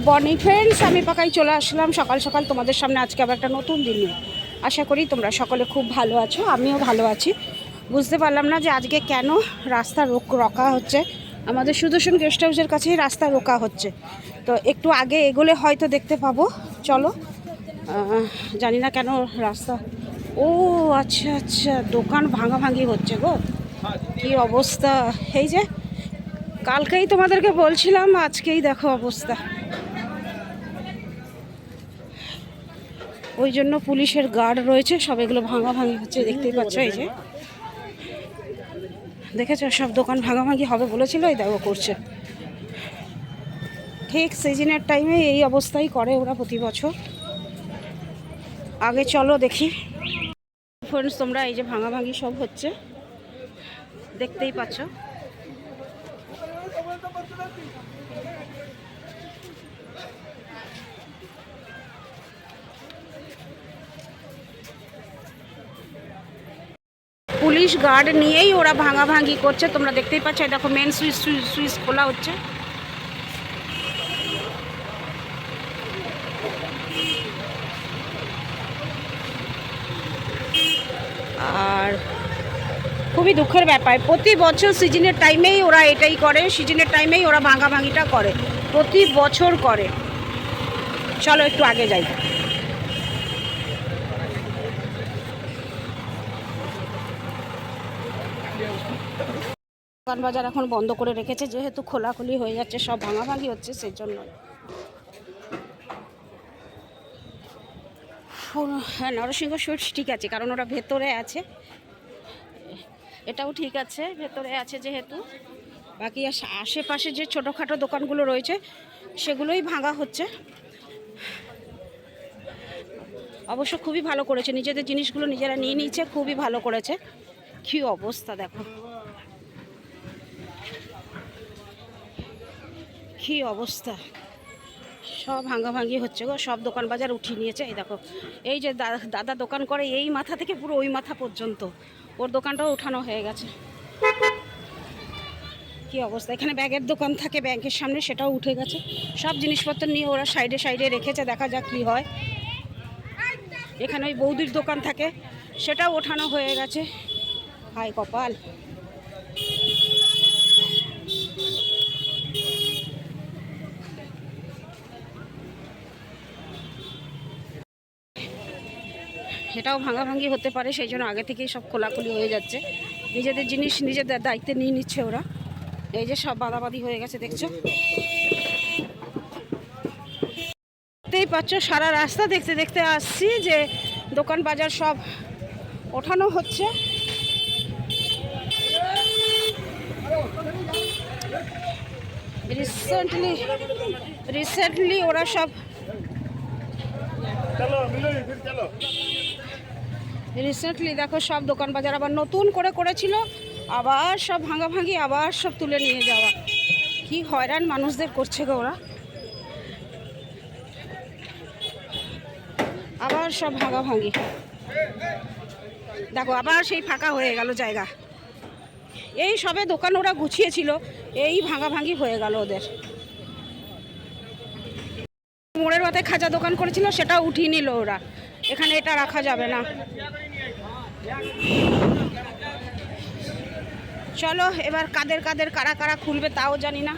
Good morning friends আমি পাকাই চলে আসলাম। সকাল সকাল তোমাদের সামনে আজকে আবার একটা নতুন দিন নিয়ে। আশা করি তোমরা সকলে খুব ভালো আছো, আমিও ভালো আছি। বুঝতে পারলাম না যে আজকে কেন রাস্তা রোক, রকা হচ্ছে। আমাদের সুদর্শন গেস্ট হাউসের কাছেই রাস্তা রোকা হচ্ছে। তো একটু আগে এগোলে হয়তো দেখতে পাবো। চলো জানি না কেন রাস্তা। ও আচ্ছা আচ্ছা দোকান ভাঙাভাঙি হচ্ছে গো। কি অবস্থা। এই যে, কালকেই তোমাদেরকে বলছিলাম, আজকেই দেখো অবস্থা। ওই জন্য পুলিশের গার্ড রয়েছে, সব এগুলো ভাঙাভাঙি হচ্ছে, দেখতেই পাচ্ছ এই যে। দেখেছ, সব দোকান ভাঙাভাঙি হবে বলেছিল, এই দেখো করছে। ঠিক সিজনের টাইমে এই অবস্থাই করে ওরা প্রতি বছর। আগে চলো দেখি। ফ্রেন্ডস তোমরা এই যে ভাঙাভাঙি সব হচ্ছে, দেখতেই পাচ্ছ। পুলিশ গার্ড নিয়েই ওরা ভাঙাভাঙি করছে। তোমরা দেখতেই পাচ্ছ দেখো মেন সুইচ সুইচ খোলা হচ্ছে। আর খুবই দুঃখের ব্যাপার, প্রতি বছর সিজনের টাইমেই ওরা এটাই করে, সিজনের টাইমেই ওরা ভাঙাভাঙিটা করে, প্রতি বছর করে। চলো একটু আগে যাই। দোকান বাজার এখন বন্ধ করে রেখেছে, যেহেতু খোলাখুলি হয়ে যাচ্ছে, সব ভাঙাভাঙি হচ্ছে সেই জন্য হ্যাঁ নরসিংহ সুইটস ঠিক আছে, কারণ ওরা ভেতরে আছে। এটাও ঠিক আছে, ভেতরে আছে যেহেতু। বাকি আশ- আশেপাশে যে ছোটোখাটো দোকানগুলো রয়েছে, সেগুলোই ভাঙা হচ্ছে। অবশ্য খুবই ভালো করেছে, নিজেদের জিনিসগুলো নিজেরা নিয়ে নিচ্ছে খুবই ভালো করেছে। কী অবস্থা, দেখো। কী অবস্থা? সব ভাঙাভাঙি হচ্ছে গো, সব দোকান বাজার উঠিয়ে নিয়েছে। এই দেখো, এই যে দাদা দোকান করে এই মাথা থেকে পুরো ওই মাথা পর্যন্ত। ওর দোকানটাও উঠানো হয়ে গেছে। কি অবস্থা? এখানে ব্যাগের দোকান থাকে, ব্যাংকের সামনে সেটাও উঠে গেছে। সব জিনিসপত্র নিয়ে ওরা সাইডে সাইডে রেখেছে, দেখা যাক কী হয়। এখানে ওই বৌদির দোকান থাকে, সেটাও ওঠানো হয়ে গেছে। হায় কপাল! সেটাও ভাঙাভাঙি হতে পারে, সেই জন্য আগে থেকেই সব খোলাখুলি হয়ে যাচ্ছে। নিজেদের জিনিস নিজেদের দায়িত্বে নিয়ে নিচ্ছে ওরা। এই যে সব বাদাবাদি হয়ে গেছে, দেখছ? দেখতেই পাচ্ছ, সারা রাস্তা দেখতে দেখতে আসছি যে দোকান বাজার সব ওঠানো হচ্ছে। রিসেন্টলি রিসেন্টলি ওরা সব রিসেন্টলি দেখো সব দোকান বাজার আবার নতুন করে করেছিল, আবার সব ভাঙাভাঙি, আবার সব তুলে নিয়ে যাওয়া। কি হয়রান মানুষদের করছে গো ওরা। আবার সব ভাঙাভাঙি। দেখো, আবার সেই ফাঁকা হয়ে গেল জায়গা। এই সবে দোকান ওরা গুছিয়েছিল, এই ভাঙাভাঙি হয়ে গেল ওদের। মোড়ের মাথায় খাজা দোকান করেছিল সেটা উঠিয়ে নিল ওরা। এখানে এটা রাখা যাবে না। চলো, এবার কাদের কাদের কারা কারা খুলবে তাও জানি না।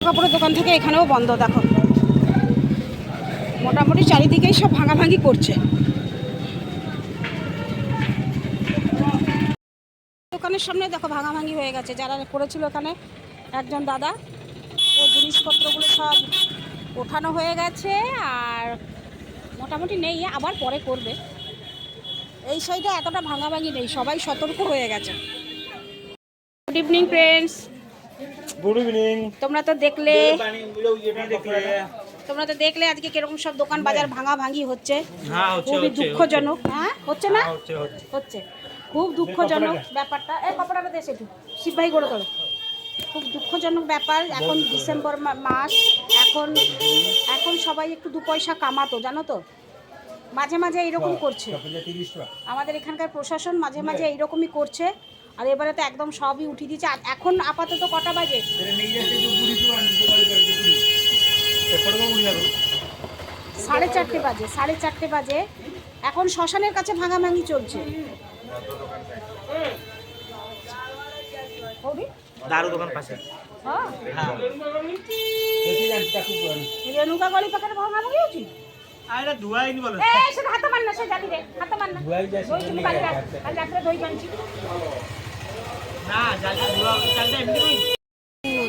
কাপড়ের দোকান থেকে এখানেও বন্ধ, দেখো। মোটামুটি চারিদিকেই সব ভাঙাভাঙি করছে। দোকানের সামনে দেখো ভাঙাভাঙি হয়ে গেছে, যারা করেছিল এখানে একজন দাদা, ও জিনিসপত্রগুলো সব ওঠানো হয়ে গেছে আর মোটামুটি নেই আবার পরে করবে। এই সাইডে এতটা ভাঙাভাঙি নেই সবাই সতর্ক হয়ে গেছে। Good evening friends good evening তোমরা তো দেখলে তোমরা তো দেখলে আজকে কীরকম সব দোকান বাজার ভাঙা ভাঙি হচ্ছে। হ্যাঁ হচ্ছে খুবই দুঃখজনক। হ্যাঁ হচ্ছে না? হচ্ছে হচ্ছে। খুব দুঃখজনক ব্যাপারটা। এই কপড়াটা দেশ একটু শিবভাই করে তোলো। খুব দুঃখজনক ব্যাপার। এখন ডিসেম্বর মাস। এখন এখন সবাই একটু দু পয়সা কামাতো জানো তো? মাঝে মাঝে এইরকম করছে। আমাদের এখানকার প্রশাসন মাঝে মাঝে এইরকমই করছে আর এবারে তো একদম সবই উঠিয়ে দিয়েছে আর এখন আপাতত কটা বাজে? সাড়ে চারটে বাজে সাড়ে চারটে বাজে। এখন শ্মশানের কাছে ভাঙাভাঙি চলছে। দারু দোকান পাশে। রেণুকা গলি পাখানে ভাঙাভাঙি হচ্ছে আরে ধুয়াইনি বলো। এ সে হাতে মার না সে জানি রে হাতে মার না। দই তুমি কাল কাল রাত্রে দই বানছি। না জালটা ধোয়া চালটা এমনি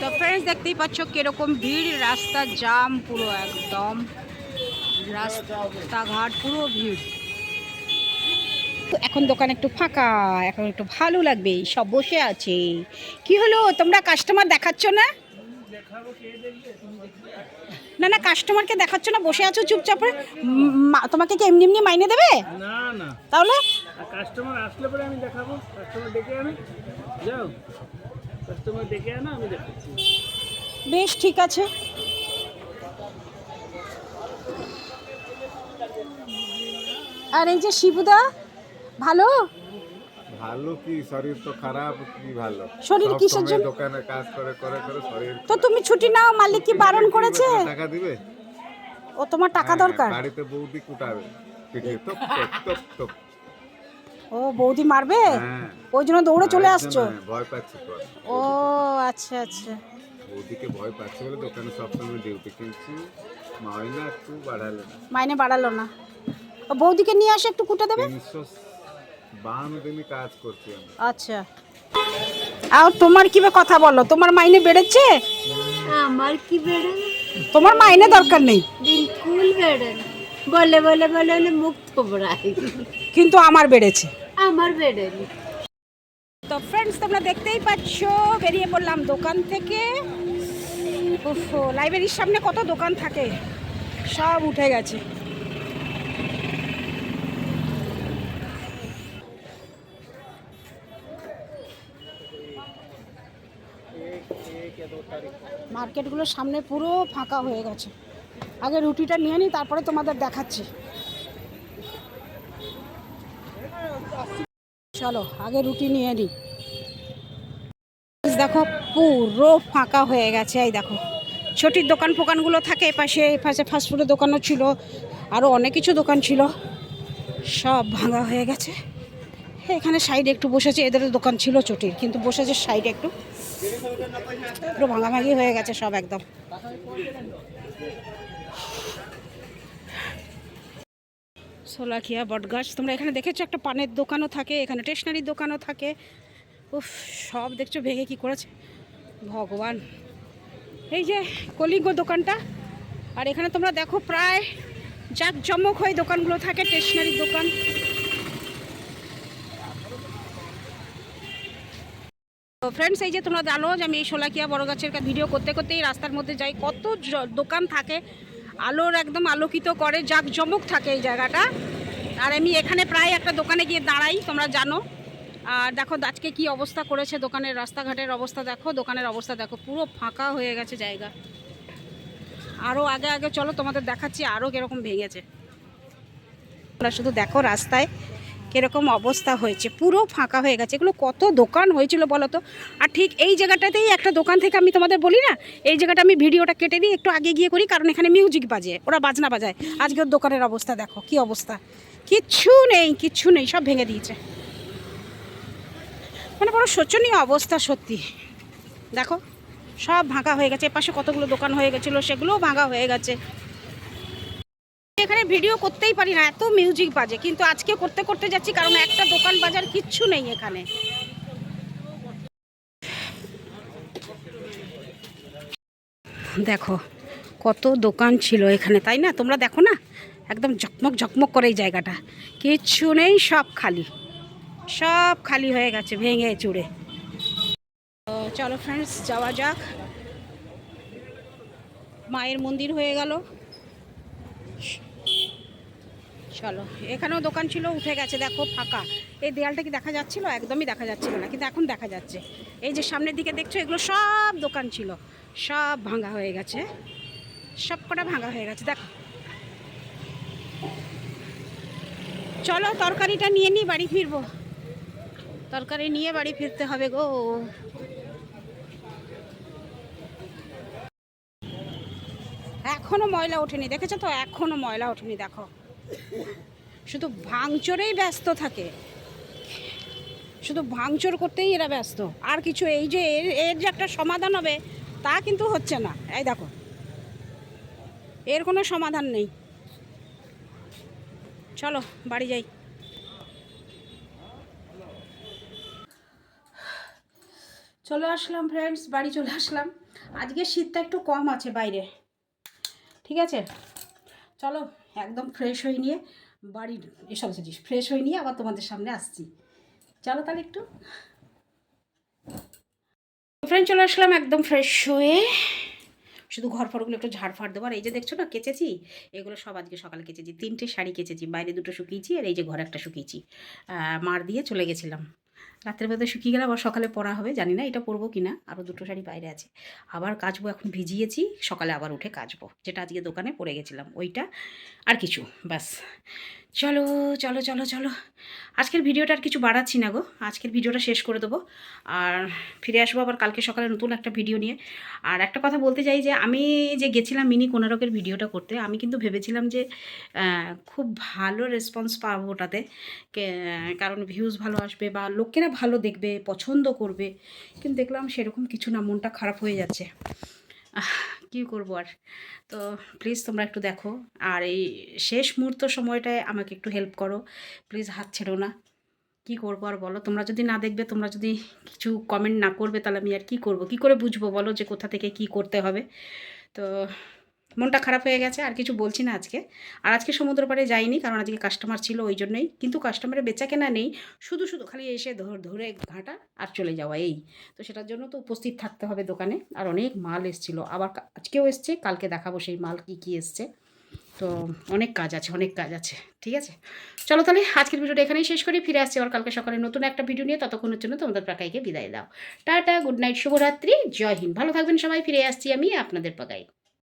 তো ফ্রেন্ডস দেখতেই পাচ্ছ কীরকম ভিড় রাস্তা জাম পুরো একদম। রাস্তাঘাট পুরো ভিড়। তো এখন দোকান একটু ফাঁকা এখন একটু ভালো লাগবে সব বসে আছে। কি হলো তোমরা কাস্টমার দেখাচ্ছ না? না না কাস্টমারকে দেখাচ্ছ না বসে আছো চুপচাপ তোমাকে কি এমনি এমনি মাইনে দেবে? না না। তাহলে? কাস্টমার আসলে পরে আমি দেখাবো কাস্টমার ডেকে আনো। যাও কাস্টমার ডেকে আনো আমি দেখাচ্ছি। বেশ ঠিক আছে। আর এই যে শিবুদা ভালো? ভালো কি? শরীর তো খারাপ কি ভালো? শরীর কিসের জন্য? দোকানে কাজ করে করে করে শরীর তো তুমি ছুটি নাও মালিক কি বারণ করেছে? টাকা দিবে? ও তোমার টাকা হ্যাঁ, দরকার? বাড়িতে বৌদি কুটাবে। পিঠে টপ টপ টপ টপ ও বৌদি মারবে? হ্যাঁ। ওই জন্য দৌড়ে চলে আসছো? ভয় পাচ্ছি তো ও আচ্ছা আচ্ছা। বৌদিকে ভয় পাচ্ছি বলে দোকানে সবসময় ডিউটি কিন্তু মাইনা একটু বাড়ালে না। মাইনে বাড়ালো না। ও বৌদিকে নিয়ে আসে একটু কুটে দেবে? কাজ করছি আমি আচ্ছা। আর তোমার কি কথা বলো? তোমার মাইনে বেড়েছে? আমার কি বেড়ে তোমার মাইনে দরকার নেই। বিলকুল বেড়ে না বলে বলে বলে বলে মুখ থোবড়াই। কিন্তু আমার বেড়েছে। আমার বেড়েনি। তো ফ্রেন্ডস তোমরা দেখতেই পাচ্ছ বেরিয়ে পড়লাম দোকান থেকে। উফ লাইব্রেরির সামনে কত দোকান থাকে? সব উঠে গেছে। মার্কেটগুলোর সামনে পুরো ফাঁকা হয়ে গেছে। আগে রুটিটা নিয়ে নিই, তারপরে তোমাদের দেখাচ্ছি। চলো, আগে রুটি নিয়ে নিই। দেখো, পুরো ফাঁকা হয়ে গেছে, এই দেখো। ছোটির দোকান ফোকানগুলো থাকে এপাশে এপাশে ফাস্টফুডের দোকানও ছিল আরও অনেক কিছু দোকান ছিল। সব ভাঙা হয়ে গেছে। এখানে সাইডে একটু বসেছে এদেরও দোকান ছিল চটির, কিন্তু বসেছে সাইডে একটু। পুরো ভাঙাভাঙি হয়ে গেছে সব একদম। সোলাখিয়া বটগাছ, তোমরা এখানে দেখেছ একটা পানের দোকানও থাকে, এখানে স্টেশনারির দোকানও থাকে। উফ, সব দেখছ ভেঙে কি করেছে? ভগবান। এই যে কলিঙ্গ দোকানটা, আর এখানে তোমরা দেখো প্রায় জাঁকজমক হয়ে দোকানগুলো থাকে স্টেশনারির দোকান। ফ্রেন্ডস এই যে তোমরা জানো যে আমি এই সোলাকিয়া বড় গাছের ভিডিও করতে করতে এই রাস্তার মধ্যে যাই, কত দোকান থাকে, আলোর একদম আলোকিত করে জাঁকজমক থাকে এই জায়গাটা। আর আমি এখানে প্রায় একটা দোকানে গিয়ে দাঁড়াই, তোমরা জানো। আর দেখো, আজকে কি অবস্থা করেছে দোকানের রাস্তাঘাটের অবস্থা, দেখো, দোকানের অবস্থা দেখো, পুরো ফাঁকা হয়ে গেছে জায়গা। আরও আগে আগে, চলো তোমাদের দেখাচ্ছি আরও কীরকম ভেঙেছে। তোমরা শুধু দেখো রাস্তায় কীরকম অবস্থা হয়েছে? পুরো ফাঁকা হয়ে গেছে। এগুলো কত দোকান হয়েছিল বলো তো? আর ঠিক এই জায়গাটাতেই একটা দোকান থেকে আমি তোমাদের বলি না? এই জায়গাটা আমি ভিডিওটা কেটে দিই একটু আগে গিয়ে করি, কারণ এখানে মিউজিক বাজে, ওরা বাজনা বাজায়। আজকে ওর দোকানের অবস্থা দেখো, কি অবস্থা? কিচ্ছু নেই কিচ্ছু নেই, সব ভেঙে দিয়েছে। মানে বড় শোচনীয় অবস্থা সত্যি। দেখো, সব ভাঙা হয়ে গেছে। এপাশে কতগুলো দোকান হয়ে গেছিল, সেগুলোও ভাঙা হয়ে গেছে। এখানে ভিডিও করতেই পারি না, এত মিউজিক বাজে। কিন্তু আজকে করতে করতে যাচ্ছি, কারণ একটা দোকান বাজার কিচ্ছু নেই এখানে। দেখো, কত দোকান ছিল এখানে, তাই না? তোমরা দেখো না? একদম ঝকমক ঝকমক করে এই জায়গাটা। কিচ্ছু নেই, সব খালি। সব খালি হয়ে গেছে, ভেঙে চুড়ে। চলো ফ্রেন্ডস যাওয়া যাক। মায়ের মন্দির হয়ে গেল। চলো। এখানেও দোকান ছিল, উঠে গেছে, দেখো, ফাঁকা। এই দেয়ালটা কি দেখা যাচ্ছিল? একদমই দেখা যাচ্ছিল না, কিন্তু এখন দেখা যাচ্ছে। এই যে সামনের দিকে দেখছ, এগুলো সব দোকান ছিল। সব ভাঙা হয়ে গেছে। সব কটা ভাঙা হয়ে গেছে, দেখো। চলো, তরকারিটা নিয়ে নিই বাড়ি ফিরবো। তরকারি নিয়ে বাড়ি ফিরতে হবে গো। এখনও ময়লা ওঠেনি, দেখেছ তো? এখনও ময়লা ওঠেনি, দেখো। শুধু ভাঙচুরেই ব্যস্ত থাকে। শুধু ভাঙচুর করতেই এরা ব্যস্ত। আর কিছু এই যে এর এর যে একটা সমাধান হবে, তা কিন্তু হচ্ছে না। এই দেখো। এর কোনো সমাধান নেই। চলো, বাড়ি যাই। চলে আসলাম ফ্রেন্ডস বাড়ি চলে আসলাম। আজকে শীতটা একটু কম আছে বাইরে। ঠিক আছে? চলো। একদম ফ্রেশ হয়ে নিয়ে বাড়ির এসব জিনিস। ফ্রেশ হয়ে নিয়ে আবার তোমাদের সামনে আসছি। চলো তাহলে একটু। ফ্রেন্ড চলে আসলাম একদম ফ্রেশ হয়ে। শুধু ঘর ফরগুলো একটু ঝাড় ফাড় দেবো। আর এই যে দেখছ না, কেচেছি? এগুলো সব আজকে সকালে কেচেছি। তিনটে শাড়ি কেচেছি। বাইরে দুটো শুকিয়েছি আর এই যে ঘরে একটা শুকিয়েছি। মার দিয়ে চলে গেছিলাম। রাত্রের বেলা শুকিয়ে গেলে আবার সকালে পরা হবে, জানি না এটা পরবো কি না আরও দুটো শাড়ি বাইরে আছে। আবার কাচবো, এখন ভিজিয়েছি, সকালে আবার উঠে কাচবো, যেটা আজকে দোকানে পরে গেছিলাম, ওইটা আর কিছু, ব্যাস। চলো চলো চলো চলো। আজকের ভিডিওটা আর কিছু বাড়াচ্ছি না গো। আজকের ভিডিওটা শেষ করে দেবো। আর ফিরে আসব আবার কালকে সকালে নতুন একটা ভিডিও নিয়ে। আর একটা কথা বলতে চাই যে, আমি যে গেছিলাম মিনি কোনারকের ভিডিওটা করতে, আমি কিন্তু ভেবেছিলাম যে খুব ভালো রেসপন্স পাবো ওটাতে। কারণ ভিউজ ভালো আসবে বা লোকেরা ভালো দেখবে, পছন্দ করবে। কিন্তু দেখলাম সেরকম কিছু না, মনটা খারাপ হয়ে যাচ্ছে। কী করব আর? তো প্লিজ তোমরা একটু দেখো। আর এই শেষ মুহূর্ত সময়টায় আমাকে একটু হেল্প করো। প্লিজ হাত ছেড়ো না। কি করব আর বলো? তোমরা যদি না দেখবে, তোমরা যদি কিছু কমেন্ট না করবে, তাহলে আমি আর কি করব? কি করে বুঝব বলো যে কোথা থেকে কি করতে হবে? তো মনটা খারাপ হয়ে গেছে, আর কিছু বলছি না আজকে। আর আজকে সমুদ্র পাড়ে যাইনি, কারণ আজকে কাস্টমার ছিল ওই জন্যই। কিন্তু কাস্টমারের বেচা কেনা নেই, শুধু শুধু খালি এসে ধর ঘাটা আর চলে যাওয়া, এই। তো সেটার জন্য তো উপস্থিত থাকতে হবে দোকানে, আর অনেক মাল এসছিলো। আবার আজকেও এসছে, কালকে দেখাবো সেই মাল কী কী এসছে। তো অনেক কাজ আছে, অনেক কাজ আছে, ঠিক আছে? চলো তাহলে, আজকের ভিডিওটা এখানেই শেষ করি, ফিরে আসছি আবার কালকে সকালে নতুন একটা ভিডিও নিয়ে, ততক্ষণের জন্য তোমাদের পাকাইকে বিদায় দাও। টাটা, গুড নাইট, শুভরাত্রি, জয় হিন্দ। ভালো থাকবেন সবাই, ফিরে আসছি আমি আপনাদের পাকাই